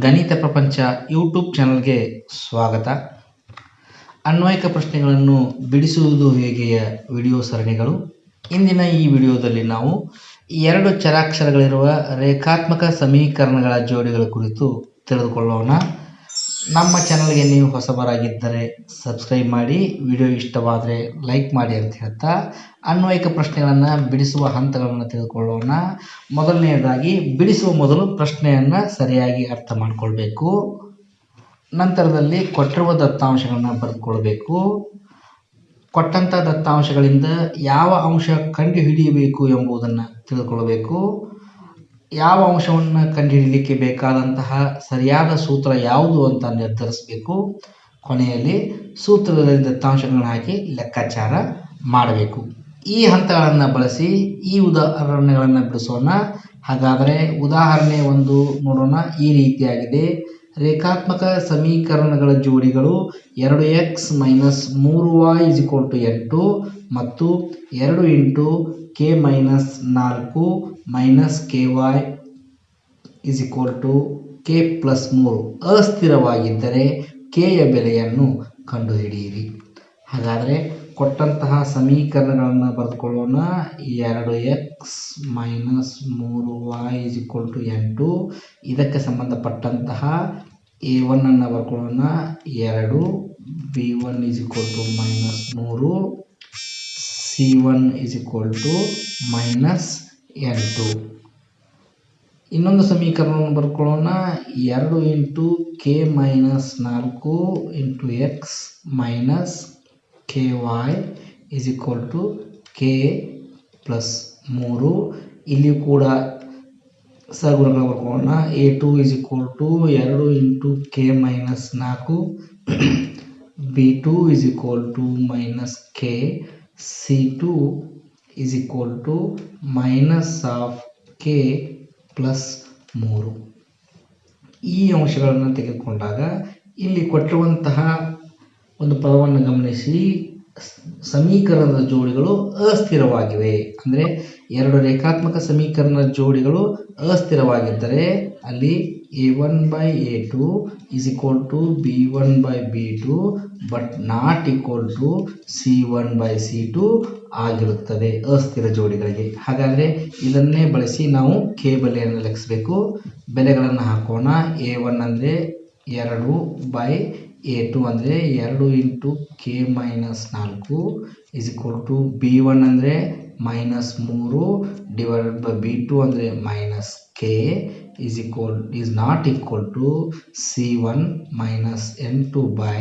ಗಣಿತ ಪ್ರಪಂಚ ಯೂಟ್ಯೂಬ್ ಚಾನಲ್ಗೆ ಸ್ವಾಗತ. ಅನ್ವಯಿಕ ಪ್ರಶ್ನೆಗಳನ್ನು ಬಿಡಿಸುವುದು ಹೇಗೆಯ ವಿಡಿಯೋ ಸರಣಿಗಳು? ಇಂದಿನ ಈ ವಿಡಿಯೋದಲ್ಲಿ ನಾವು ಎರಡು ಚರಾಕ್ಷರಗಳಿರುವ ರೇಖಾತ್ಮಕ ಸಮೀಕರಣಗಳ ಜೋಡಿಗಳ ಕುರಿತು ತಿಳಿದುಕೊಳ್ಳೋಣ. ನಮ್ಮ ಚಾನಲ್ಗೆ ನೀವು ಹೊಸಬರಾಗಿದ್ದರೆ ಸಬ್ಸ್ಕ್ರೈಬ್ ಮಾಡಿ ವಿಡಿಯೋ ಇಷ್ಟವಾದರೆ ಲೈಕ್ ಮಾಡಿ ಅಂತ ಹೇಳ್ತಾ, ಅನ್ವಯಿಕ ಪ್ರಶ್ನೆಗಳನ್ನು ಬಿಡಿಸುವ ಹಂತಗಳನ್ನು ತಿಳಿದುಕೊಳ್ಳೋಣ ಮೊದಲನೆಯದಾಗಿ, ಬಿಡಿಸುವ ಮೊದಲು ಪ್ರಶ್ನೆಯನ್ನು ಸರಿಯಾಗಿ ಅರ್ಥ ಮಾಡಿಕೊಳ್ಬೇಕು. ನಂತರದಲ್ಲಿ ಕೊಟ್ಟಿರುವ ದತ್ತಾಂಶಗಳನ್ನು ಬರೆದುಕೊಳ್ಬೇಕು. ಕೊಟ್ಟಂಥ ದತ್ತಾಂಶಗಳಿಂದ ಯಾವ ಅಂಶ ಕಂಡುಹಿಡಿಯಬೇಕು ಎಂಬುದನ್ನು ತಿಳಿದುಕೊಳ್ಳಬೇಕು ಯಾವ ಅಂಶವನ್ನು ಕಂಡುಹಿಡಿಯಲಿಕ್ಕೆ ಬೇಕಾದಂತಹ ಸರಿಯಾದ ಸೂತ್ರ ಯಾವುದು ಅಂತ ನಿರ್ಧರಿಸಬೇಕು. ಕೊನೆಯಲ್ಲಿ ಸೂತ್ರದಲ್ಲಿ ದತ್ತಾಂಶಗಳನ್ನು ಹಾಕಿ ಲೆಕ್ಕಾಚಾರ ಮಾಡಬೇಕು. ಈ ಹಂತಗಳನ್ನು ಬಳಸಿ ಈ ಉದಾಹರಣೆಗಳನ್ನು ಬಿಡಿಸೋಣ. ಹಾಗಾದರೆ ಉದಾಹರಣೆ ಒಂದು ನೋಡೋಣ. ಈ ರೀತಿಯಾಗಿದೆ. ರೇಖಾತ್ಮಕ ಸಮೀಕರಣಗಳ ಜೋಡಿಗಳು ಎರಡು ಎಕ್ಸ್ ಮೈನಸ್ ಮೂರು ವೈ ಇಸ್ ಇಕ್ವಲ್ ಟು ಎಂಟು ಮತ್ತು ಎರಡು ಇಂಟು ಕೆ ಮೈನಸ್ ನಾಲ್ಕು minus k y is equal to k plus ಮೂರು ಅಸ್ಥಿರವಾಗಿದ್ದರೆ ಕೆಯ ಬೆಲೆಯನ್ನು ಕಂಡುಹಿಡಿಯಿರಿ. ಹಾಗಾದರೆ ಕೊಟ್ಟಂತಹ ಸಮೀಕರಣಗಳನ್ನು ಬರೆದುಕೊಳ್ಳೋಣ. ಎರಡು ಎಕ್ಸ್ ಮೈನಸ್ ಮೂರು ವೈ ಇಸ್ ಈಕ್ವಲ್ ಟು ಎಂಟು. ಇದಕ್ಕೆ ಸಂಬಂಧಪಟ್ಟಂತಹ ಎ ಒನ್ನನ್ನು ಬರ್ಕೊಳ್ಳೋಣ. ಎರಡು b one is equal to minus ಮೂರು. C one is equal to minus ಎಂಟು ಇನ್ನೊಂದು ಸಮೀಕರಣವನ್ನು ಬರ್ಕೊಳ್ಳೋಣ. ಎರಡು ಇಂಟು ಕೆ ಮೈನಸ್ ನಾಲ್ಕು into x minus k y is equal to k plus ಮೂರು. ಇಲ್ಲಿ ಕೂಡ ಸಗುಣಗಳು ಬರ್ಕೊಳ್ಳೋಣ. A two is equal to ಎರಡು ಇಂಟು ಕೆ ಮೈನಸ್ ನಾಲ್ಕು. B two is equal to minus k. C two is equal to minus of k plus ಮೂರು. ಈ ಅಂಶಗಳನ್ನು ತೆಗೆದುಕೊಂಡಾಗ ಇಲ್ಲಿ ಕೊಟ್ಟಿರುವಂತಹ ಒಂದು ಪದವನ್ನು ಗಮನಿಸಿ. ಸಮೀಕರಣದ ಜೋಡಿಗಳು ಅಸ್ಥಿರವಾಗಿವೆ. ಅಂದರೆ ಎರಡು ರೇಖಾತ್ಮಕ ಸಮೀಕರಣದ ಜೋಡಿಗಳು ಅಸ್ಥಿರವಾಗಿದ್ದರೆ ಅಲ್ಲಿ a one by a two is equal to b one by b two but not equal to c one by c two ಆಗಿರುತ್ತದೆ, ಅಸ್ಥಿರ ಜೋಡಿಗಳಿಗೆ. ಹಾಗಾದರೆ ಇದನ್ನೇ ಬಳಸಿ ನಾವು ಕೆ ಬೆಲೆಯನ್ನು ಲೆಕ್ಕಿಸಬೇಕು ಬೆಲೆಗಳನ್ನು ಹಾಕೋಣ. ಎ ಒನ್ ಅಂದರೆ ಎರಡು ಬೈ ಎ ಟು ಅಂದರೆ ಎರಡು ಇಂಟು ಕೆ ಮೈನಸ್ ನಾಲ್ಕು is equal to b one ಅಂದರೆ ಮೈನಸ್ ಮೂರು ಡಿವೈಡೆಡ್ ಬೈ ಬಿ ಟು ಅಂದರೆ minus k is equal is not equal to c one minus ಎಂಟು by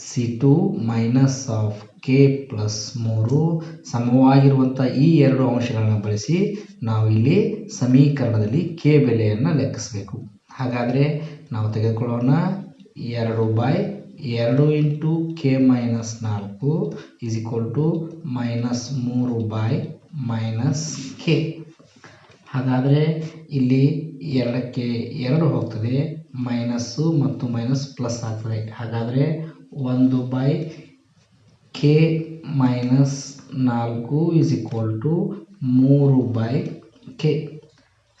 c two minus of k plus ಮೂರು ಸಮವಾಗಿರುವಂಥ ಈ ಎರಡು ಅಂಶಗಳನ್ನು ಬಳಸಿ ನಾವು ಇಲ್ಲಿ ಸಮೀಕರಣದಲ್ಲಿ ಕೆ ಬೆಲೆಯನ್ನು ಲೆಕ್ಕಿಸಬೇಕು. ಹಾಗಾದರೆ ನಾವು ತೆಗೆದುಕೊಳ್ಳೋಣ. ಎರಡು ಬೈ ಎರಡು ಇಂಟು ಕೆ ಮೈನಸ್ ನಾಲ್ಕು ಈಸ್ ಈಕ್ವಲ್ ಟು ಮೈನಸ್ ಮೂರು ಬೈ ಮೈನಸ್ ಕೆ. ಹಾಗಾದರೆ ಇಲ್ಲಿ ಎರಡಕ್ಕೆ ಎರಡು ಹೋಗ್ತದೆ. ಮೈನಸ್ಸು ಮತ್ತು ಮೈನಸ್ ಪ್ಲಸ್ ಆಗ್ತದೆ. ಹಾಗಾದರೆ ಒಂದು ಬೈ ಕೆ ಮೈನಸ್ ನಾಲ್ಕು ಇಸ್ ಈಕ್ವಲ್ ಟು ಮೂರು ಬೈ ಕೆ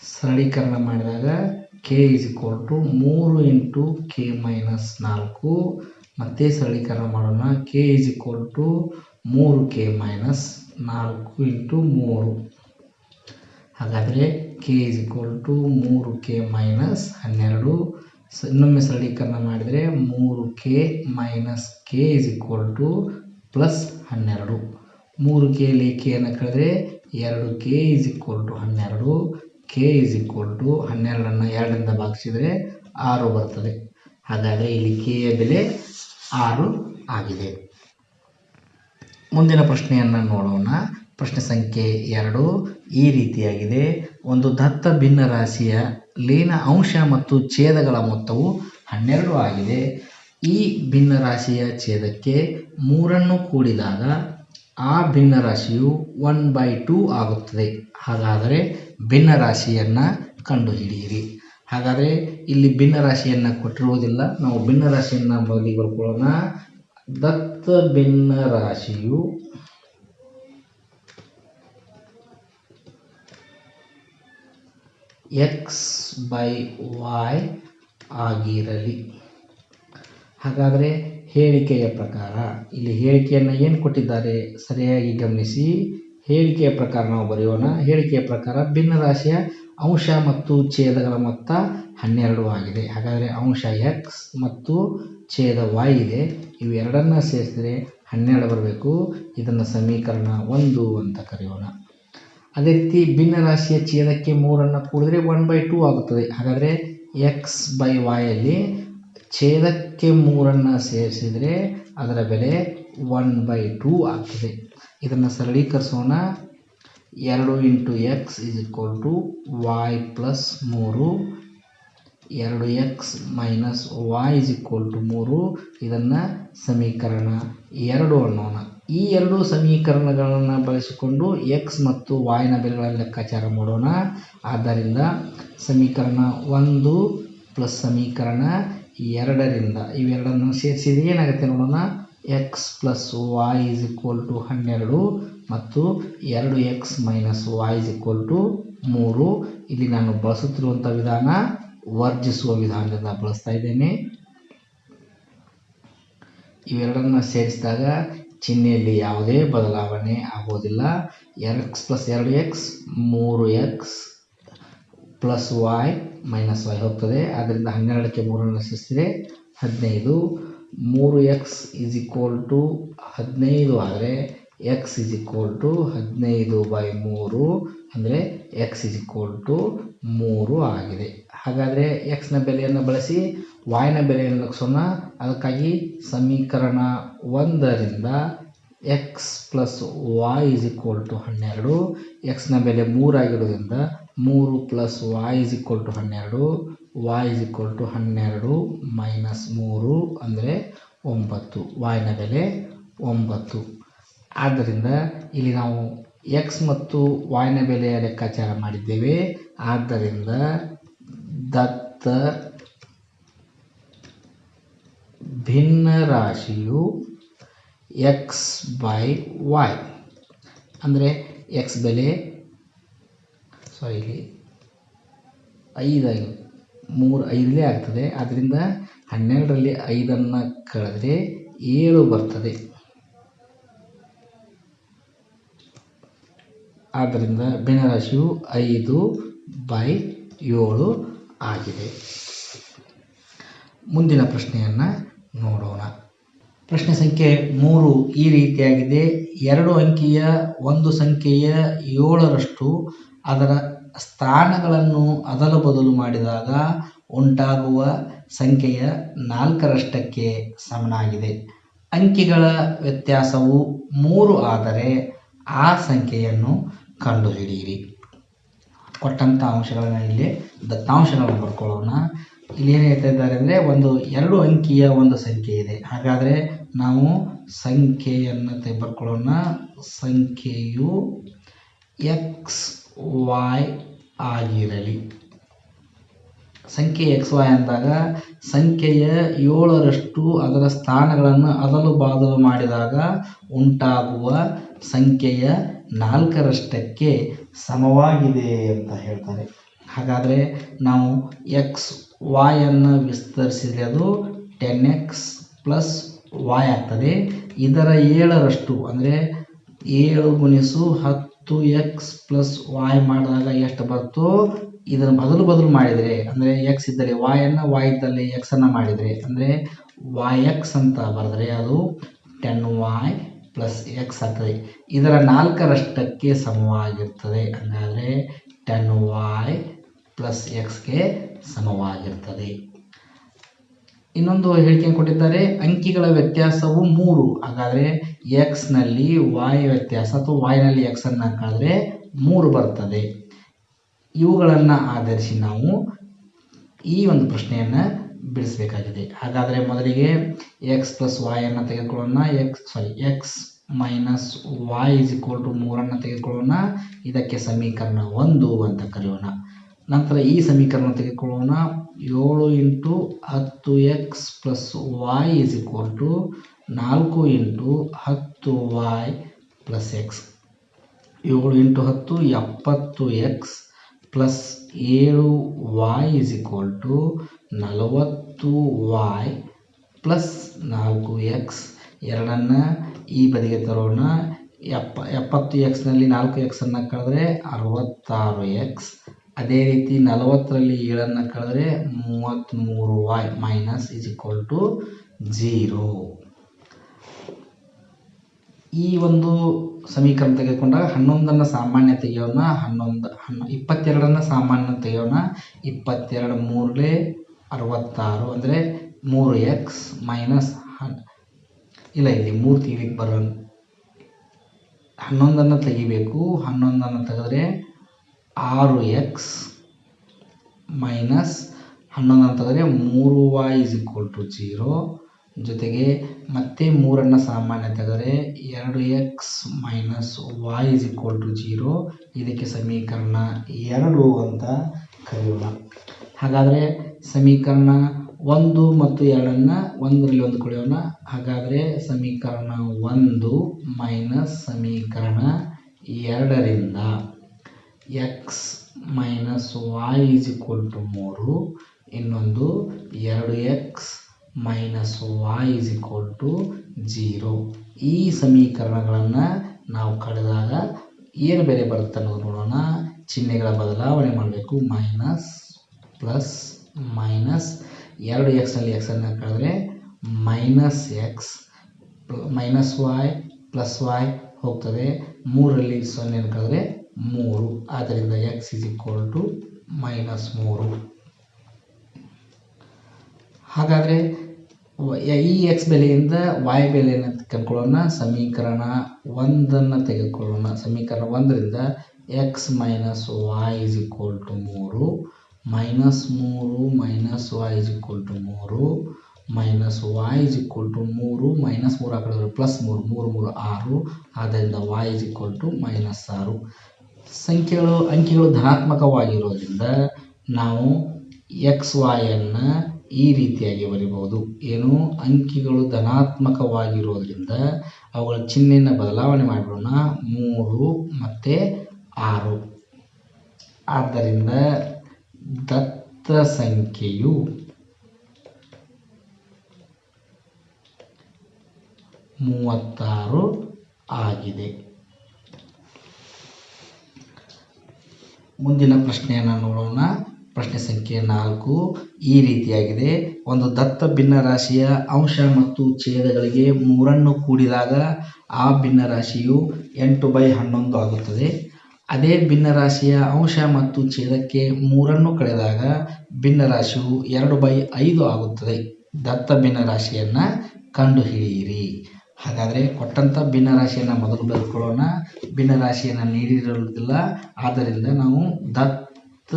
ಸರಳೀಕರಣ ಮಾಡಿದಾಗ ಕೆ ಇಸ್ ಈಕ್ವಲ್ ಟು ಮೂರು ಇಂಟು ಕೆ ಮೈನಸ್ ನಾಲ್ಕು. ಮತ್ತೆ ಸರಳೀಕರಣ ಮಾಡೋಣ. ಕೆ ಇಸ್ ಈಕ್ವಲ್ ಟು ಮೂರು ಕೆ ಮೈನಸ್ ನಾಲ್ಕು ಇಂಟು ಮೂರು. ಹಾಗಾದರೆ ಕೆ ಇಸ್ ಈಕ್ವಲ್ ಟು ಮೂರು ಕೆ ಮೈನಸ್ ಹನ್ನೆರಡು. ಸ ಇನ್ನೊಮ್ಮೆ ಸರಳೀಕರಣ ಮಾಡಿದರೆ ಮೂರು k minus k is equal to plus ಹನ್ನೆರಡು. ಮೂರು ಕೆಯಲ್ಲಿ ಕೆಯನ್ನು ಕಳೆದರೆ ಎರಡು ಕೆ ಈಸ್ ಈಕ್ವಲ್ ಟು ಹನ್ನೆರಡು. ಕೆ ಈಸ್ ಈಕ್ವಲ್ ಟು ಹನ್ನೆರಡನ್ನು ಎರಡರಿಂದ ಭಾಗಿಸಿದರೆ ಆರು ಬರ್ತದೆ. ಹಾಗಾದರೆ ಇಲ್ಲಿ ಕೆಯ ಬೆಲೆ ಆರು ಆಗಿದೆ. ಮುಂದಿನ ಪ್ರಶ್ನೆಯನ್ನು ನೋಡೋಣ. ಪ್ರಶ್ನೆ ಸಂಖ್ಯೆ ಎರಡು ಈ ರೀತಿಯಾಗಿದೆ. ಒಂದು ದತ್ತ ಭಿನ್ನ ರಾಶಿಯ ಲೀನ ಅಂಶ ಮತ್ತು ಛೇದಗಳ ಮೊತ್ತವು ಹನ್ನೆರಡು ಆಗಿದೆ. ಈ ಭಿನ್ನ ರಾಶಿಯ ಛೇದಕ್ಕೆ ಮೂರನ್ನು ಕೂಡಿದಾಗ ಆ ಭಿನ್ನರಾಶಿಯು ಒನ್ ಬೈ ಟೂ ಆಗುತ್ತದೆ. ಹಾಗಾದರೆ ಭಿನ್ನರಾಶಿಯನ್ನು ಕಂಡುಹಿಡಿಯಿರಿ. ಹಾಗಾದರೆ ಇಲ್ಲಿ ಭಿನ್ನರಾಶಿಯನ್ನು ಕೊಟ್ಟಿರುವುದಿಲ್ಲ. ನಾವು ಭಿನ್ನರಾಶಿಯನ್ನು ಮೊದಲಿಗೆ ಬರ್ಕೊಳ್ಳೋಣ. ದತ್ತ ಭಿನ್ನ ರಾಶಿಯು ಎಕ್ಸ್ ಬೈ ವಾಯ್ ಆಗಿರಲಿ. ಹಾಗಾದರೆ ಹೇಳಿಕೆಯ ಪ್ರಕಾರ, ಇಲ್ಲಿ ಹೇಳಿಕೆಯನ್ನು ಏನು ಕೊಟ್ಟಿದ್ದಾರೆ? ಸರಿಯಾಗಿ ಗಮನಿಸಿ. ಹೇಳಿಕೆಯ ಪ್ರಕಾರ ನಾವು ಬರೆಯೋಣ. ಹೇಳಿಕೆಯ ಪ್ರಕಾರ ಭಿನ್ನರಾಶಿಯ ಅಂಶ ಮತ್ತು ಛೇದಗಳ ಮೊತ್ತ ಹನ್ನೆರಡು ಆಗಿದೆ. ಹಾಗಾದರೆ ಅಂಶ ಎಕ್ಸ್ ಮತ್ತು ಛೇದ ವೈ ಇದೆ. ಇವೆರಡನ್ನು ಸೇರಿಸಿದರೆ ಹನ್ನೆರಡು ಬರಬೇಕು. ಇದನ್ನು ಸಮೀಕರಣ ಒಂದು ಅಂತ ಕರೆಯೋಣ. ಅದೇ ರೀತಿ ಭಿನ್ನ ರಾಶಿಯ ಛೇದಕ್ಕೆ ಮೂರನ್ನು ಕೂಡಿದರೆ ಒನ್ ಬೈ ಟೂ ಆಗುತ್ತದೆ. ಹಾಗಾದರೆ ಎಕ್ಸ್ ಬೈ ವಾಯಲ್ಲಿ ಛೇದಕ್ಕೆ ಮೂರನ್ನು ಸೇರಿಸಿದರೆ ಅದರ ಬೆಲೆ ಒನ್ ಬೈ ಟೂ ಆಗ್ತದೆ. ಇದನ್ನು ಸರಳೀಕರಿಸೋಣ. ಎರಡು into x is equal to y plus ಮೂರು. ಎರಡು x minus y is equal to ಮೂರು. ಇದನ್ನು ಸಮೀಕರಣ ಎರಡು ಅನ್ನೋಣ. ಈ ಎರಡು ಸಮೀಕರಣಗಳನ್ನು ಬಳಸಿಕೊಂಡು ಎಕ್ಸ್ ಮತ್ತು ವಾಯ್ನ ಬೆಲೆಗಳನ್ನು ಲೆಕ್ಕಾಚಾರ ಮಾಡೋಣ. ಆದ್ದರಿಂದ ಸಮೀಕರಣ ಒಂದು ಪ್ಲಸ್ ಸಮೀಕರಣ ಎರಡರಿಂದ ಇವೆರಡನ್ನು ಸೇರಿಸಿದ್ರೆ ಏನಾಗುತ್ತೆ ನೋಡೋಣ? X plus y is equal to ಹನ್ನೆರಡು ಮತ್ತು ಎರಡು x minus y is equal to ಮೂರು. ಇಲ್ಲಿ ನಾನು ಬಳಸುತ್ತಿರುವಂಥ ವಿಧಾನ ವರ್ಜಿಸುವ ವಿಧಾನದಿಂದ ಬಳಸ್ತಾ ಇದ್ದೇನೆ. ಇವೆರಡನ್ನು ಸೇರಿಸಿದಾಗ ಚಿಹ್ನೆಯಲ್ಲಿ ಯಾವುದೇ ಬದಲಾವಣೆ ಆಗೋದಿಲ್ಲ. ಎಕ್ಸ್ ಪ್ಲಸ್ ಎರಡು ಎಕ್ಸ್ ಮೂರು x plus y minus y ಹೋಗ್ತದೆ. ಆದ್ದರಿಂದ ಹನ್ನೆರಡಕ್ಕೆ ಮೂರನ್ನು ಸೇರಿಸಿದರೆ ಹದಿನೈದು. ಮೂರು ಎಕ್ಸ್ ಈಸ್ ಈಕ್ವಲ್ ಟು ಹದಿನೈದು ಆದರೆ ಎಕ್ಸ್ ಇಸ್ ಈಕ್ವಲ್ ಟು ಹದಿನೈದು ಬೈ ಮೂರು ಅಂದರೆ ಎಕ್ಸ್ ಇಸ್ ಈಕ್ವಲ್ ಟು ಮೂರು ಆಗಿದೆ. ಹಾಗಾದರೆ ಎಕ್ಸ್ನ ಬೆಲೆಯನ್ನು ಬಳಸಿ ವಾಯ್ನ ಬೆಲೆಯನ್ನು ಲೆಕ್ಕಿಸೋಣ ಅದಕ್ಕಾಗಿ ಸಮೀಕರಣ ಒಂದರಿಂದ x plus y is equal to ಹನ್ನೆರಡು. ಎಕ್ಸ್ನ ಬೆಲೆ ಮೂರಾಗಿರೋದ್ರಿಂದ ಮೂರು plus y is equal to ಹನ್ನೆರಡು ವಾಯ್ ಇಸ್ ಈಕ್ವಲ್ ಟು ಹನ್ನೆರಡು ಮೈನಸ್ ಮೂರು ಅಂದರೆ ಒಂಬತ್ತು. ವಾಯ್ನ ಬೆಲೆ ಒಂಬತ್ತು. ಆದ್ದರಿಂದ ಇಲ್ಲಿ ನಾವು ಎಕ್ಸ್ ಮತ್ತು ವಾಯ್ನ ಬೆಲೆಯ ಲೆಕ್ಕಾಚಾರ ಮಾಡಿದ್ದೇವೆ. ಆದ್ದರಿಂದ ದತ್ತ ಭಿನ್ನ ರಾಶಿಯು ಎಕ್ಸ್ ಬೈ ವಾಯ್ ಅಂದರೆ ಎಕ್ಸ್ ಬೆಲೆ ಸಾರಿ ಇಲ್ಲಿ ಐದಾಗಿ ಮೂರು ಐದಲೇ ಆಗ್ತದೆ. ಆದ್ದರಿಂದ ಹನ್ನೆರಡರಲ್ಲಿ ಐದನ್ನು ಕಳೆದ್ರೆ ಏಳು ಬರ್ತದೆ. ಆದ್ದರಿಂದ ಬೆಣರಾಶಿಯು ಐದು ಬೈ ಏಳು ಆಗಿದೆ. ಮುಂದಿನ ಪ್ರಶ್ನೆಯನ್ನು ನೋಡೋಣ. ಪ್ರಶ್ನೆ ಸಂಖ್ಯೆ ಮೂರು ಈ ರೀತಿಯಾಗಿದೆ. ಎರಡು ಅಂಕಿಯ ಒಂದು ಸಂಖ್ಯೆಯ ಏಳರಷ್ಟು ಅದರ ಸ್ಥಾನಗಳನ್ನು ಅದಲು ಬದಲು ಮಾಡಿದಾಗ ಉಂಟಾಗುವ ಸಂಖ್ಯೆಯ ನಾಲ್ಕರಷ್ಟಕ್ಕೆ ಸಮನಾಗಿದೆ. ಅಂಕಿಗಳ ವ್ಯತ್ಯಾಸವು ಮೂರು ಆದರೆ ಆ ಸಂಖ್ಯೆಯನ್ನು ಕಂಡುಹಿಡಿಯಿರಿ. ಕೊಟ್ಟಂಥ ಅಂಶಗಳನ್ನು ಇಲ್ಲಿ ದತ್ತಾಂಶಗಳನ್ನು ಬರ್ಕೊಳ್ಳೋಣ ಇಲ್ಲಿ ಏನು ಹೇಳ್ತಾ ಇದ್ದಾರೆ ಅಂದರೆ ಒಂದು ಎರಡು ಅಂಕಿಯ ಒಂದು ಸಂಖ್ಯೆ ಇದೆ. ಹಾಗಾದರೆ ನಾವು ಸಂಖ್ಯೆಯನ್ನು ತೆ ಬರ್ಕೊಳ್ಳೋಣ ಸಂಖ್ಯೆಯು ಎಕ್ಸ್ ವಾಯ್ ಆಗಿರಲಿ. ಸಂಖ್ಯೆ ಎಕ್ಸ್ ವೈ ಅಂದಾಗ ಸಂಖ್ಯೆಯ ಏಳರಷ್ಟು ಅದರ ಸ್ಥಾನಗಳನ್ನು ಅದಲು ಬಾದಲು ಮಾಡಿದಾಗ ಉಂಟಾಗುವ ಸಂಖ್ಯೆಯ ನಾಲ್ಕರಷ್ಟಕ್ಕೆ ಸಮವಾಗಿದೆ ಅಂತ ಹೇಳ್ತಾರೆ. ಹಾಗಾದರೆ ನಾವು ಎಕ್ಸ್ ವಾಯನ್ನು ವಿಸ್ತರಿಸಿದರೆ ಅದು ಟೆನ್ ಎಕ್ಸ್ ಪ್ಲಸ್ ವಾಯ್ ಆಗ್ತದೆ. ಇದರ ಏಳರಷ್ಟು ಅಂದರೆ ಏಳು ಗುಣಿಸು ಹತ್ತು ಎಕ್ಸ್ ಪ್ಲಸ್ ವಾಯ್ ಮಾಡಿದಾಗ ಎಷ್ಟು ಬರ್ತೋ ಇದರ ಬದಲು ಬದಲು ಮಾಡಿದರೆ, ಅಂದರೆ ಎಕ್ಸ್ ಇದ್ದಲ್ಲಿ ವಾಯನ್ನು ವಾಯ್ ಇದ್ದಲ್ಲಿ ಎಕ್ಸನ್ನು ಮಾಡಿದರೆ, ಅಂದರೆ ವಾಯ್ ಎಕ್ಸ್ ಅಂತ ಬರೆದ್ರೆ ಅದು ಟೆನ್ ವಾಯ್ ಪ್ಲಸ್ ಎಕ್ಸ್ ಆಗ್ತದೆ. ಇದರ ನಾಲ್ಕರಷ್ಟಕ್ಕೆ ಸಮವಾಗಿರ್ತದೆ ಹಾಗಾದರೆ ಟೆನ್ ವಾಯ್ ಪ್ಲಸ್ ಎಕ್ಸ್ಗೆ ಸಮವಾಗಿರ್ತದೆ. ಇನ್ನೊಂದು ಹೇಳಿಕೆಯನ್ನು ಕೊಟ್ಟಿದ್ದಾರೆ, ಅಂಕಿಗಳ ವ್ಯತ್ಯಾಸವು ಮೂರು. ಹಾಗಾದರೆ ಎಕ್ಸ್ನಲ್ಲಿ ವಾಯ್ ವ್ಯತ್ಯಾಸ ಅಥವಾ ವಾಯ್ನಲ್ಲಿ ಎಕ್ಸನ್ನು ಹಾಕಿದ್ರೆ ಮೂರು ಬರ್ತದೆ. ಇವುಗಳನ್ನು ಆಧರಿಸಿ ನಾವು ಈ ಒಂದು ಪ್ರಶ್ನೆಯನ್ನು ಬಿಡಿಸಬೇಕಾಗಿದೆ. ಹಾಗಾದರೆ ಮೊದಲಿಗೆ ಎಕ್ಸ್ ಪ್ಲಸ್ ವಾಯನ್ನು ತೆಗೆದುಕೊಳ್ಳೋಣ. X sorry x minus y is equal to ಮೂರನ್ನು ತೆಗೆದುಕೊಳ್ಳೋಣ. ಇದಕ್ಕೆ ಸಮೀಕರಣ ಒಂದು ಅಂತ ಕರೆಯೋಣ. ನಂತರ ಈ ಸಮೀಕರಣ ತೆಗೆದುಕೊಳ್ಳೋಣ. ಏಳು ಇಂಟು ಹತ್ತು x plus y is equal to ನಾಲ್ಕು ಇಂಟು ಹತ್ತು ವಾಯ್ ಪ್ಲಸ್ ಎಕ್ಸ್. ಏಳು ಇಂಟು ಹತ್ತು, ಎಪ್ಪತ್ತು ಎಕ್ಸ್ ಪ್ಲಸ್ ಏಳು ವಾಯ್ ಇಸ್ ಈಕ್ವಲ್ ಟು ನಲವತ್ತು ವಾಯ್ ಪ್ಲಸ್ ನಾಲ್ಕು ಎಕ್ಸ್. ಎರಡನ್ನು ಈ ಬದಿಗೆ ತರೋಣ. ಎಪ್ಪ, ಎಪ್ಪತ್ತು ಎಕ್ಸ್ನಲ್ಲಿ ನಾಲ್ಕು ಎಕ್ಸನ್ನು ಕಳೆದ್ರೆ ಅರವತ್ತಾರು ಎಕ್ಸ್. ಅದೇ ರೀತಿ ನಲವತ್ತರಲ್ಲಿ ಏಳನ್ನು ಕಳೆದ್ರೆ ಮೂವತ್ತ್ಮೂರು y minus is equal to zero ಈ ಒಂದು ಸಮೀಕರಣ ತೆಗೆದುಕೊಂಡಾಗ ಹನ್ನೊಂದನ್ನು ಸಾಮಾನ್ಯ ತೆಗೆಯೋಣ, ಹನ್ನೊಂದು, ಹನ್ನೊ, ಇಪ್ಪತ್ತೆರಡನ್ನು ಸಾಮಾನ್ಯ ತೆಗೆಯೋಣ. ಇಪ್ಪತ್ತೆರಡು ಮೂರಲೇ ಅರವತ್ತಾರು ಅಂದರೆ ಮೂರು ಎಕ್ಸ್ ಮೈನಸ್ ಹನ್, ಇಲ್ಲ ಇಲ್ಲಿ ಮೂರು ತೆಗಿಲಿಕ್ಕೆ ಬರೋ ಹನ್ನೊಂದನ್ನು ತೆಗಿಬೇಕು. ಹನ್ನೊಂದನ್ನು ತೆಗೆದ್ರೆ ಆರು ಎಕ್ಸ್ ಮೈನಸ್ ಹನ್ನೊಂದು ಅಂತಂದರೆ ಮೂರು y is equal to zero ಜೊತೆಗೆ ಮತ್ತೆ ಮೂರನ್ನು ಸಾಮಾನ್ಯ ತೆಗೆದರೆ ಎರಡು x minus y is equal to zero ಇದಕ್ಕೆ ಸಮೀಕರಣ ಎರಡು ಅಂತ ಕರೆಯೋಣ. ಹಾಗಾದರೆ ಸಮೀಕರಣ ಒಂದು ಮತ್ತು ಎರಡನ್ನು ಒಂದರಲ್ಲಿ ಒಂದು ಕೊಳೆಯೋಣ. ಹಾಗಾದರೆ ಸಮೀಕರಣ ಒಂದು ಮೈನಸ್ ಸಮೀಕರಣ ಎರಡರಿಂದ x minus y is equal to ಮೂರು. ಇನ್ನೊಂದು ಎರಡು x minus y is equal to zero ಈ ಸಮೀಕರಣಗಳನ್ನು ನಾವು ಕಳೆದಾಗ ಏನು ಬೆಲೆ ಬರುತ್ತೆ ಅನ್ನೋದು ನೋಡೋಣ. ಚಿಹ್ನೆಗಳ ಬದಲಾವಣೆ ಮಾಡಬೇಕು. ಮೈನಸ್ ಪ್ಲಸ್ ಮೈನಸ್ ಎರಡು ಎಕ್ಸ್ನಲ್ಲಿ ಎಕ್ಸನ್ನು ಕಳೆದ್ರೆ minus x minus y plus y ಹೋಗ್ತದೆ. ಮೂರರಲ್ಲಿ ಸೊನ್ನೆಯನ್ನು ಕಳೆದ್ರೆ ಮೂರು. ಆದ್ದರಿಂದ x is equal to minus ಮೂರು. ಹಾಗಾದರೆ ಈ ಎಕ್ಸ್ ಬೆಲೆಯಿಂದ ವಾಯ್ ಬೆಲೆಯನ್ನು ಕಂಡುಕೊಳ್ಳೋಣ ಸಮೀಕರಣ ಒಂದನ್ನು ತೆಗೆದುಕೊಳ್ಳೋಣ. ಸಮೀಕರಣ ಒಂದರಿಂದ x minus y is equal to ಮೂರು. ಮೈನಸ್ ಮೂರು minus y is equal to ಮೂರು. Minus y is equal to ಮೂರು. ಮೈನಸ್ ಮೂರು ಹಾಕಿದ್ರೆ ಪ್ಲಸ್ ಮೂರು. ಮೂರು ಮೂರು, ಆರು. ಆದ್ದರಿಂದ y is equal to minus ಆರು. ಸಂಖ್ಯೆಗಳು ಅಂಕಿಗಳು ಧನಾತ್ಮಕವಾಗಿರೋದ್ರಿಂದ ನಾವು ಎಕ್ಸ್ ವಾಯನ್ನು ಈ ರೀತಿಯಾಗಿ ಬರೀಬಹುದು. ಏನು? ಅಂಕಿಗಳು ಧನಾತ್ಮಕವಾಗಿರೋದ್ರಿಂದ ಅವುಗಳ ಚಿಹ್ನೆಯನ್ನು ಬದಲಾವಣೆ ಮಾಡೋಣ ಮೂರು ಮತ್ತು ಆರು. ಆದ್ದರಿಂದ ದತ್ತ ಸಂಖ್ಯೆಯು ಮೂವತ್ತಾರು ಆಗಿದೆ. ಮುಂದಿನ ಪ್ರಶ್ನೆಯನ್ನು ನೋಡೋಣ. ಪ್ರಶ್ನೆ ಸಂಖ್ಯೆ ನಾಲ್ಕು. ಈ ರೀತಿಯಾಗಿದೆ. ಒಂದು ದತ್ತ ಭಿನ್ನರಾಶಿಯ ಅಂಶ ಮತ್ತು ಛೇದಗಳಿಗೆ ಮೂರನ್ನು ಕೂಡಿದಾಗ ಆ ಭಿನ್ನರಾಶಿಯು ಎಂಟು ಬೈ ಹನ್ನೊಂದು ಆಗುತ್ತದೆ. ಅದೇ ಭಿನ್ನರಾಶಿಯ ಅಂಶ ಮತ್ತು ಛೇದಕ್ಕೆ ಮೂರನ್ನು ಕಳೆದಾಗ ಭಿನ್ನರಾಶಿಯು ಎರಡು ಬೈ ಐದು ಆಗುತ್ತದೆ. ದತ್ತ ಭಿನ್ನರಾಶಿಯನ್ನು ಕಂಡುಹಿಡಿಯಿರಿ. ಹಾಗಾದರೆ ಕೊಟ್ಟಂಥ ಭಿನ್ನರಾಶಿಯನ್ನು ಮೊದಲು ಬರೆದುಕೊಳ್ಳೋಣ ಭಿನ್ನರಾಶಿಯನ್ನು ನೀಡಿರುವುದಿಲ್ಲ ಆದ್ದರಿಂದ ನಾವು ದತ್ತ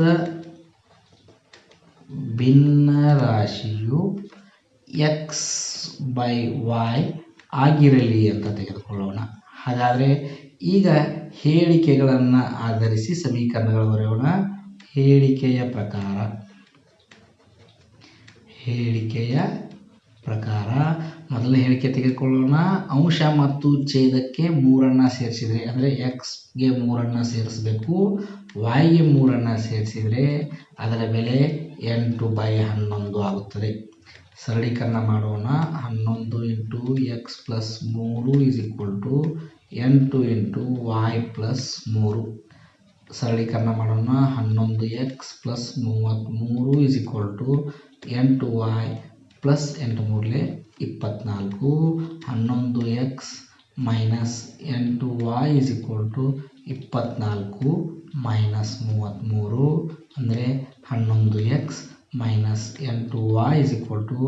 ಭಿನ್ನರಾಶಿಯು ಎಕ್ಸ್ ಬೈ ವಾಯ್ ಆಗಿರಲಿ ಅಂತ ತೆಗೆದುಕೊಳ್ಳೋಣ. ಹಾಗಾದರೆ ಈಗ ಹೇಳಿಕೆಗಳನ್ನು ಆಧರಿಸಿ ಸಮೀಕರಣಗಳು ಬರೆಯೋಣ. ಹೇಳಿಕೆಯ ಪ್ರಕಾರ. ಹೇಳಿಕೆಯ ಪ್ರಕಾರ ಮೊದಲ ಹೇಳಿಕೆ ತೆಗೆದುಕೊಳ್ಳೋಣ. ಅಂಶ ಮತ್ತು ಛೇದಕ್ಕೆ ಮೂರನ್ನು ಸೇರಿಸಿದರೆ, ಅಂದರೆ ಎಕ್ಸ್ಗೆ ಮೂರನ್ನು ಸೇರಿಸಬೇಕು ವಾಯ್ಗೆ ಮೂರನ್ನು ಸೇರಿಸಿದರೆ ಅದರ ಬೆಲೆ ಎಂಟು ಬೈ ಹನ್ನೊಂದು ಆಗುತ್ತದೆ. ಸರಳೀಕರಣ ಮಾಡೋಣ. ಹನ್ನೊಂದು ಇಂಟು ಎಕ್ಸ್ ಪ್ಲಸ್ ಮೂರು ಇಸ್ ಈಕ್ವಲ್ ಟು ಎಂಟು ಇಂಟು ವಾಯ್ ಪ್ಲಸ್ ಮೂರು. ಸರಳೀಕರಣ ಮಾಡೋಣ. ಹನ್ನೊಂದು ಎಕ್ಸ್ ಪ್ಲಸ್ ಮೂವತ್ತ್ಮೂರು ಇಸ್ ಈಕ್ವಲ್ ಟು ಎಂಟು ವಾಯ್ ಪ್ಲಸ್ ಎಂಟು ಮೂರಲೆ ಇಪ್ಪತ್ತ್ನಾಲ್ಕು ಹನ್ನೊಂದು ಎಕ್ಸ್ ಮೈನಸ್ ಎಂಟು ವಾಯ್ ಇಸ್ ಈಕ್ವಲ್ ಟು ಇಪ್ಪತ್ತ್ನಾಲ್ಕು ಮೈನಸ್ ಮೂವತ್ತ್ಮೂರು ಅಂದರೆ ಹನ್ನೊಂದು ಎಕ್ಸ್ ಮೈನಸ್ ಎಂಟು ವಾಯ್ ಇಸ್ ಈಕ್ವಲ್ ಟು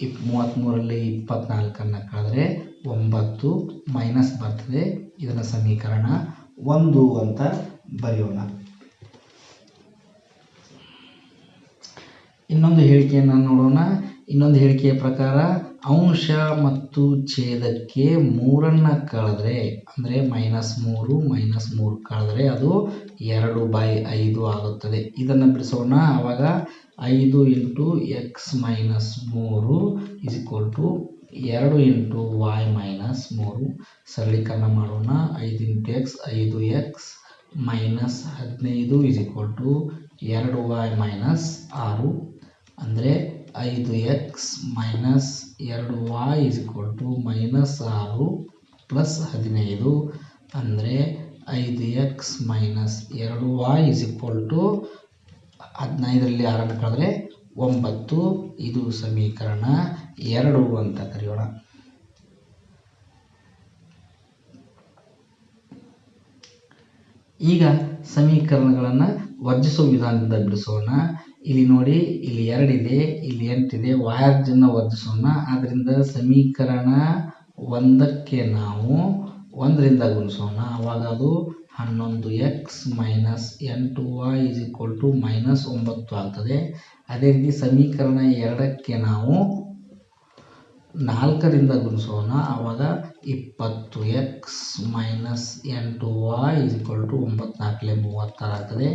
ಇಪ್ ಮೂವತ್ತ್ಮೂರಲ್ಲಿ ಇಪ್ಪತ್ತ್ನಾಲ್ಕನ್ನು ಕಳೆದ್ರೆ ಒಂಬತ್ತು ಮೈನಸ್ ಬರ್ತದೆ. ಇದರ ಸಮೀಕರಣ ಒಂದು ಅಂತ ಬರೆಯೋಣ. ಇನ್ನೊಂದು ಹೇಳಿಕೆಯನ್ನು ನೋಡೋಣ. ಇನ್ನೊಂದು ಹೇಳಿಕೆಯ ಪ್ರಕಾರ, ಅಂಶ ಮತ್ತು ಛೇದಕ್ಕೆ ಮೂರನ್ನು ಕಳೆದ್ರೆ, ಅಂದರೆ ಮೈನಸ್ ಮೂರು ಮೈನಸ್ ಮೂರು ಕಳೆದ್ರೆ ಅದು ಎರಡು ಬೈ ಐದು ಆಗುತ್ತದೆ. ಇದನ್ನು ಬಿಡಿಸೋಣ. ಆವಾಗ ಐದು ಇಂಟು ಎಕ್ಸ್ ಮೈನಸ್ ಮೂರು ಇಸ್ ಈಕ್ವಲ್ ಟು ಎರಡು ಇಂಟು ವಾಯ್ ಮೈನಸ್ ಮೂರು. ಸರಳೀಕರಣ ಮಾಡೋಣ. ಐದು ಇಂಟು ಎಕ್ಸ್ ಐದು ಎಕ್ಸ್ ಮೈನಸ್ ಹದಿನೈದು ಇಸ್ ಈಕ್ವಲ್ ಟು ಎರಡು ವಾಯ್ ಮೈನಸ್ ಆರು. ಅಂದರೆ ಐದು ಎಕ್ಸ್ ಮೈನಸ್ ಎರಡು y is equal to minus ಆರು ಪ್ಲಸ್ ಹದಿನೈದು ಅಂದರೆ ಐದು ಎಕ್ಸ್ ಮೈನಸ್ ಎರಡು ವಾಯ್ ಇಸ್ ಈಕ್ವಲ್ ಟು ಹದಿನೈದರಲ್ಲಿ ಆರನ್ನು ಕಳೆದ್ರೆ ಒಂಬತ್ತು. ಇದು ಸಮೀಕರಣ ಎರಡು ಅಂತ ಕರೆಯೋಣ. ಈಗ ಸಮೀಕರಣಗಳನ್ನು ವರ್ಜಿಸುವ ವಿಧಾನದಿಂದ ಬಿಡಿಸೋಣ. ಇಲ್ಲಿ ನೋಡಿ, ಇಲ್ಲಿ ಎರಡಿದೆ ಇಲ್ಲಿ ಎಂಟಿದೆ ವಾಯಾರ್ಜನ್ನು ವರ್ಜಿಸೋಣ ಅದರಿಂದ ಸಮೀಕರಣ ಒಂದಕ್ಕೆ ನಾವು ಒಂದರಿಂದ ಗುಣಿಸೋಣ. ಆವಾಗ ಅದು ಹನ್ನೊಂದು ಎಕ್ಸ್ ಮೈನಸ್ ಎಂಟು y is equal to minus ಒಂಬತ್ತು ಆಗ್ತದೆ. ಅದೇ ರೀತಿ ಸಮೀಕರಣ ಎರಡಕ್ಕೆ ನಾವು ನಾಲ್ಕರಿಂದ ಗುಣಿಸೋಣ. ಆವಾಗ ಇಪ್ಪತ್ತು ಎಕ್ಸ್ ಮೈನಸ್ ಎಂಟು ವಾಯ್ ಇಸ್ ಈಕ್ವಲ್ ಟು ಒಂಬತ್ತು ನಾಲ್ಕಲೆ ಮೂವತ್ತಾರು ಆಗ್ತದೆ.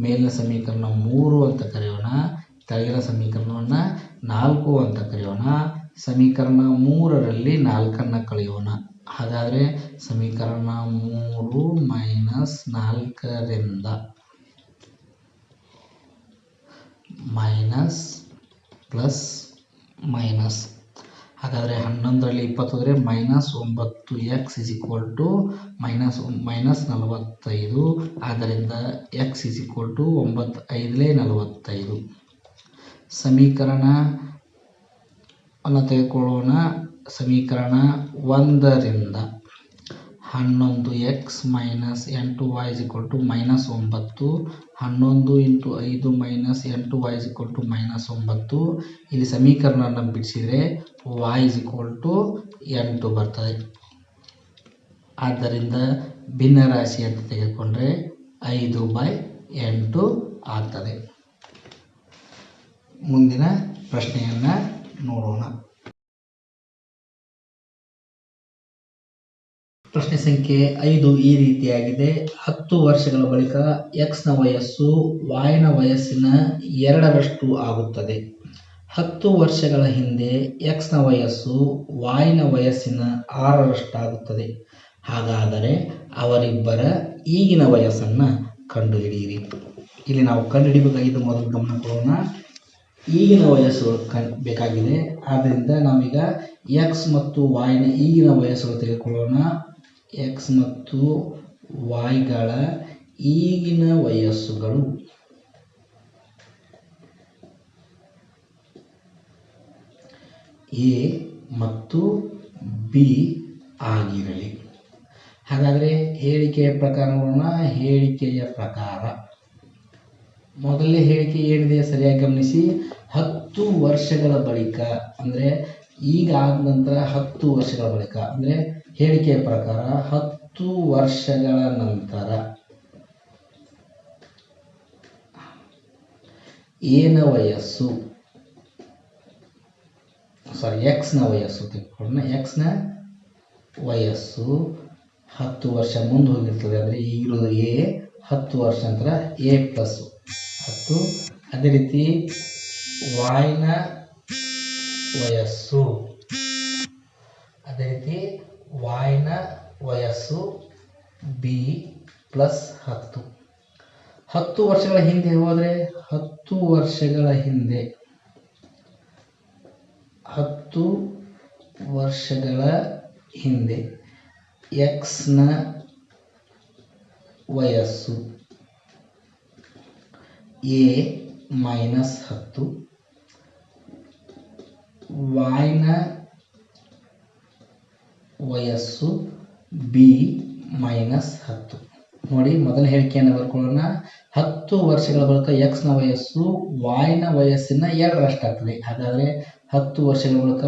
ಮೇಲಿನ ಸಮೀಕರಣ ಮೂರು ಅಂತ ಕರೆಯೋಣ, ಕೆಳಗಿನ ಸಮೀಕರಣವನ್ನು ನಾಲ್ಕು ಅಂತ ಕರೆಯೋಣ, ಸಮೀಕರಣ ಮೂರರಲ್ಲಿ ನಾಲ್ಕನ್ನು ಕಳೆಯೋಣ. ಹಾಗಾದರೆ ಸಮೀಕರಣ ಮೂರು ಮೈನಸ್ ನಾಲ್ಕರಿಂದ ಮೈನಸ್ ಪ್ಲಸ್ ಮೈನಸ್ ಹಾಗಾದರೆ ಹನ್ನೊಂದರಲ್ಲಿ ಇಪ್ಪತ್ತೋದ್ರೆ ಮೈನಸ್ ಒಂಬತ್ತು x is equal to minus minus ನಲವತ್ತೈದು. ಆದ್ದರಿಂದ ಎಕ್ಸ್ ಇಸ್ ಈಕ್ವಲ್ ಟು ಒಂಬತ್ತು ಐದಲೇ ನಲವತ್ತೈದು. ಸಮೀಕರಣ ಅನ್ನು ತೆಗೆದುಕೊಳ್ಳೋಣ. ಸಮೀಕರಣ ಒಂದರಿಂದ ಹನ್ನೊಂದು ಎಕ್ಸ್ ಮೈನಸ್ ಎಂಟು y is equal to minus ಒಂಬತ್ತು. ಹನ್ನೊಂದು ಇಂಟು ಐದು ಮೈನಸ್ ಎಂಟು y is equal to minus ಒಂಬತ್ತು. ಇಲ್ಲಿ ಸಮೀಕರಣವನ್ನು ಬಿಡಿಸಿದರೆ ವೈ ಟು ಎಂಟು ಬರ್ತದೆ. ಆದ್ದರಿಂದ ಭಿನ್ನ ರಾಶಿ ಅಂತ ತೆಗೆದುಕೊಂಡ್ರೆ ಐದು ಬೈ ಎಂಟು ಆಗ್ತದೆ. ಮುಂದಿನ ಪ್ರಶ್ನೆಯನ್ನು ನೋಡೋಣ. ಪ್ರಶ್ನೆ ಸಂಖ್ಯೆ ಐದು ಈ ರೀತಿಯಾಗಿದೆ. ಹತ್ತು ವರ್ಷಗಳ ಬಳಿಕ ಎಕ್ಸ್ನ ವಯಸ್ಸು ವಾಯ್ನ ವಯಸ್ಸಿನ ಎರಡರಷ್ಟು ಆಗುತ್ತದೆ. ಹತ್ತು ವರ್ಷಗಳ ಹಿಂದೆ ಎಕ್ಸ್ನ ವಯಸ್ಸು ವಾಯ್ನ ವಯಸ್ಸಿನ ಆರರಷ್ಟಾಗುತ್ತದೆ. ಹಾಗಾದರೆ ಅವರಿಬ್ಬರ ಈಗಿನ ವಯಸ್ಸನ್ನು ಕಂಡುಹಿಡಿಯಿರಿ. ಇಲ್ಲಿ ನಾವು ಕಂಡುಹಿಡಿಬೇಕಾಗಿದ್ದು ಮೊದಲು ಗಮನ ಕೊಡೋಣ. ಈಗಿನ ವಯಸ್ಸು ಕಣ್ ಬೇಕಾಗಿದೆ. ಆದ್ದರಿಂದ ನಾವೀಗ ಎಕ್ಸ್ ಮತ್ತು ವಾಯ್ನ ಈಗಿನ ವಯಸ್ಸು ತೆಗೆದುಕೊಳ್ಳೋಣ. ಎಕ್ಸ್ ಮತ್ತು ವಾಯ್ಗಳ ಈಗಿನ ವಯಸ್ಸುಗಳು. ಎ ಮತ್ತು ಬಿ ಆಗಿರಲಿ. ಹಾಗಾದರೆ ಹೇಳಿಕೆಯ ಪ್ರಕಾರಗಳನ್ನ ಹೇಳಿಕೆಯ ಪ್ರಕಾರ. ಮೊದಲನೇ ಹೇಳಿಕೆ ಏನಿದೆ ಸರಿಯಾಗಿ ಗಮನಿಸಿ. ಹತ್ತು ವರ್ಷಗಳ ಬಳಿಕ, ಅಂದರೆ ಈಗ ಆದ ನಂತರ ಹತ್ತು ವರ್ಷಗಳ ಬಳಿಕ, ಅಂದರೆ ಹೇಳಿಕೆಯ ಪ್ರಕಾರ ಹತ್ತು ವರ್ಷಗಳ ನಂತರ ಏನ ವಯಸ್ಸು? ಸಾರಿ ಎಕ್ಸ್ನ ವಯಸ್ಸು ತೆಗೆದುಕೊಂಡ ಎಕ್ಸ್ನ ವಯಸ್ಸು ಹತ್ತು ವರ್ಷ ಮುಂದೆ ಹೋಗಿರ್ತದೆ ಅಂದರೆ ಈಗಿರೋದು ಎ ಹತ್ತು ವರ್ಷ ನಂತರ ಎ ಪ್ಲಸ್ ಹತ್ತು, ಅದೇ ರೀತಿ ವಾಯ್ನ ವಯಸ್ಸು. ಅದೇ ರೀತಿ ವಾಯ್ನ ವಯಸ್ಸು ಬಿ ಪ್ಲಸ್ ಹತ್ತು. ಹತ್ತು ವರ್ಷಗಳ ಹಿಂದೆ ಹೋದರೆ ಹತ್ತು ವರ್ಷಗಳ ಹಿಂದೆ. ಹತ್ತು ವರ್ಷಗಳ ಹಿಂದೆ. ಎಕ್ಸ್ನ ವಯಸ್ಸು ಎ ಮೈನಸ್ ಹತ್ತು. ವಾಯ್ನ ವಯಸ್ಸು ಬಿ ಮೈನಸ್ ಹತ್ತು. ನೋಡಿ, ಮೊದಲ ಹೇಳಿಕೆಯನ್ನು ಬರ್ಕೊಳ್ಳೋಣ. ಹತ್ತು ವರ್ಷಗಳ ಬಳಿಕ ಎಕ್ಸ್ನ ವಯಸ್ಸು ವಾಯ್ನ ವಯಸ್ಸಿನ ಎರಡರಷ್ಟಾಗ್ತದೆ. ಹಾಗಾದರೆ ಹತ್ತು ವರ್ಷಗಳ ಬಳಿಕ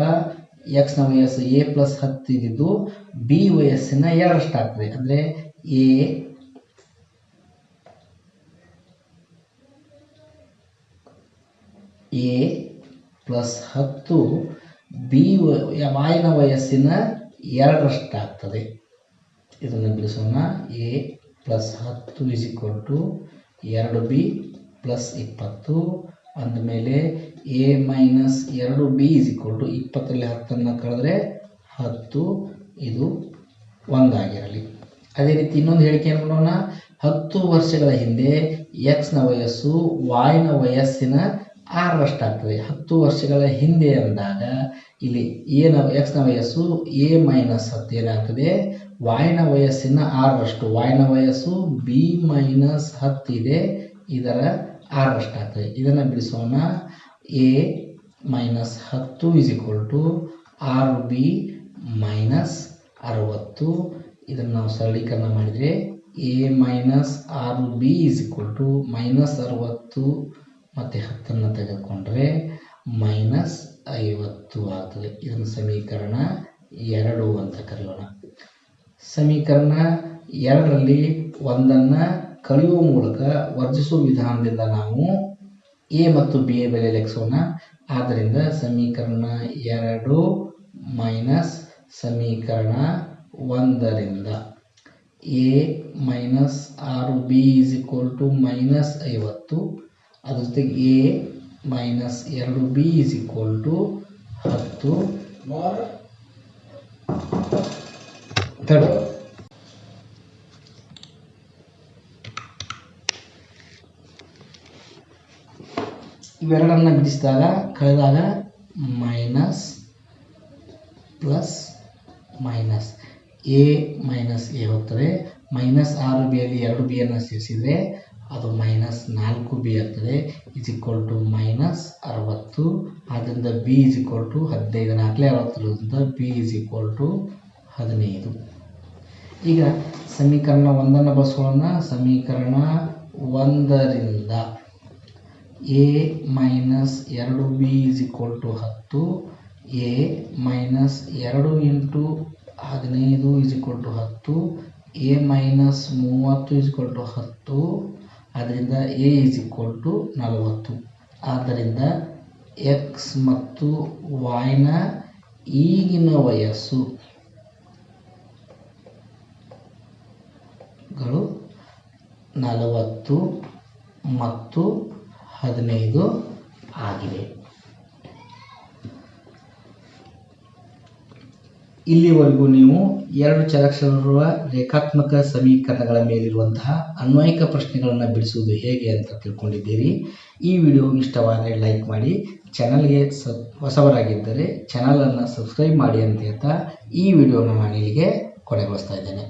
ಎಕ್ಸ್ನ ವಯಸ್ಸು ಎ ಪ್ಲಸ್ ಹತ್ತು ಇದ್ದಿದ್ದು ಬಿ ವಯಸ್ಸಿನ ಎರಡರಷ್ಟಾಗ್ತದೆ. ಅಂದರೆ ಎ ಎ ಪ್ಲಸ್ ಹತ್ತು ಬಿ ವಾಯ್ನ ವಯಸ್ಸಿನ ಎರಡರಷ್ಟಾಗ್ತದೆ. ಇದನ್ನು ಬಿಡಿಸೋಣ. ಎ ಪ್ಲಸ್ ಹತ್ತು ಇಸ್ ಈಕ್ವಲ್ ಟು ಎರಡು ಬಿ ಪ್ಲಸ್ ಇಪ್ಪತ್ತು. ಅಂದಮೇಲೆ ಎ ಮೈನಸ್ ಎರಡು ಬಿ ಇಸ್ ಈಕ್ವಲ್ ಟು ಇಪ್ಪತ್ತರಲ್ಲಿ ಹತ್ತನ್ನು ಕಳೆದ್ರೆ ಹತ್ತು. ಇದು ಒಂದಾಗಿರಲಿ ಅದೇ ರೀತಿ ಇನ್ನೊಂದು ಹೇಳಿಕೆ ನೋಡೋಣ ಹತ್ತು ವರ್ಷಗಳ ಹಿಂದೆ ಎಕ್ಸ್ನ ವಯಸ್ಸು ವಾಯ್ನ ವಯಸ್ಸಿನ ಆರರಷ್ಟಾಗ್ತದೆ ಹತ್ತು ವರ್ಷಗಳ ಹಿಂದೆ ಅಂದಾಗ ಇಲ್ಲಿ ಏನ ಎಕ್ಸ್ನ ವಯಸ್ಸು ಎ ಮೈನಸ್ ಹತ್ತು ಏನಾಗ್ತದೆ? ವಾಯಿನ ವಯಸ್ಸಿನ ಆರರಷ್ಟು ವಾಯ್ನ ವಯಸ್ಸು ಬಿ ಮೈನಸ್ ಹತ್ತಿದೆ ಇದರ ಆರರಷ್ಟಾಗ್ತದೆ ಇದನ್ನು ಬಿಡಿಸೋಣ. ಎ ಮೈನಸ್ ಹತ್ತು ಇಸ್ ಈಕ್ವಲ್ ಟು ಆರು ಬಿ ಮೈನಸ್ ಅರವತ್ತು. ಇದನ್ನು ನಾವು ಸರಳೀಕರಣ ಮಾಡಿದರೆ ಎ ಮೈನಸ್ ಆರು b is equal to minus ಅರವತ್ತು ಮತ್ತು ಹತ್ತನ್ನು ತೆಗೆದುಕೊಂಡ್ರೆ ಮೈನಸ್ ಐವತ್ತು ಆಗ್ತದೆ. ಇದನ್ನು ಸಮೀಕರಣ ಎರಡು ಅಂತ ಕರೆಯೋಣ. ಸಮೀಕರಣ ಎರಡರಲ್ಲಿ ಒಂದನ್ನು ಕಳೆಯುವ ಮೂಲಕ ವರ್ಜಿಸುವ ವಿಧಾನದಿಂದ ನಾವು ಎ ಮತ್ತು ಬಿ ಯ ಬೆಲೆ ಲೆಕ್ಕಿಸೋಣ ಆದ್ದರಿಂದ ಸಮೀಕರಣ ಎರಡು ಮೈನಸ್ ಸಮೀಕರಣ ಒಂದರಿಂದ ಎ ಮೈನಸ್ ಆರು b is equal to minus ಐವತ್ತು. ಅದ್ರ ಜೊತೆಗೆ ಎ ಮೈನಸ್ ಎರಡು ಬಿ ಇಸ್ ಈಕ್ವಲ್ ಟು ಹತ್ತು ತಡ ಇವೆರಡನ್ನು ಬಿಡಿಸಿದಾಗ, ಕಳೆದಾಗ minus plus minus a minus a ಹೋಗ್ತದೆ. ಮೈನಸ್ ಆರು ಬಿಯಲ್ಲಿ ಎರಡು ಬಿಯನ್ನು ಸೇರಿಸಿದರೆ ಅದು ಮೈನಸ್ ನಾಲ್ಕು ಬಿ ಆಗ್ತದೆ ಇಸ್ ಈಕ್ವಲ್ ಟು ಮೈನಸ್ ಅರವತ್ತು. ಆದ್ದರಿಂದ ಬಿ ಇಸ್ ಈಕ್ವಲ್ ಟು ಹದಿನೈದು. ನಾಲ್ಕಲೇ ಅರವತ್ತಿರೋದ್ರಿಂದ ಬಿ ಇಸ್ ಈಕ್ವಲ್ ಟು ಹದಿನೈದು. ಈಗ ಸಮೀಕರಣ ಒಂದನ್ನು ಬಸ್ಕೊಳ್ಳೋಣ ಸಮೀಕರಣ ಒಂದರಿಂದ ಎ ಮೈನಸ್ ಎರಡು ಬಿ ಇಸ್ ಈಕ್ವಲ್ ಟು ಹತ್ತು. ಎ ಮೈನಸ್ ಎರಡು ಇಂಟು ಹದಿನೈದು ಇಸ್ ಈಕ್ವಲ್ ಟು ಹತ್ತು. ಎ ಮೈನಸ್ ಮೂವತ್ತು ಇಸ್ ಈಕ್ವಲ್ ಟು ಹತ್ತು. ಆದ್ದರಿಂದ ಎ ಇಸ್ ಈಕ್ವಲ್ ಟು ನಲವತ್ತು. ಆದ್ದರಿಂದ ಎಕ್ಸ್ ಮತ್ತು ವಾಯ್ನ ಈಗಿನ ವಯಸ್ಸು ಗಳು ನಲವತ್ತು ಮತ್ತು ಹದಿನೈದು ಆಗಿವೆ ಇಲ್ಲಿವರೆಗೂ ನೀವು ಎರಡು ಚರಾಕ್ಷರರುವ ರೇಖಾತ್ಮಕ ಸಮೀಕರಣಗಳ ಮೇಲಿರುವಂತಹ ಅನ್ವಯಿಕ ಪ್ರಶ್ನೆಗಳನ್ನು ಬಿಡಿಸುವುದು ಹೇಗೆ ಅಂತ ತಿಳ್ಕೊಂಡಿದ್ದೀರಿ. ಈ ವಿಡಿಯೋ ಇಷ್ಟವಾದರೆ ಲೈಕ್ ಮಾಡಿ, ಚಾನಲ್ಗೆ ಸ ಹೊಸವರಾಗಿದ್ದರೆ ಚಾನಲನ್ನು ಸಬ್ಸ್ಕ್ರೈಬ್ ಮಾಡಿ ಅಂತ ಹೇಳ್ತಾ ಈ ವಿಡಿಯೋನ ನಾನು ಇಲ್ಲಿಗೆ ಕೊನೆಗೊಳಿಸ್ತಾ ಇದ್ದೇನೆ.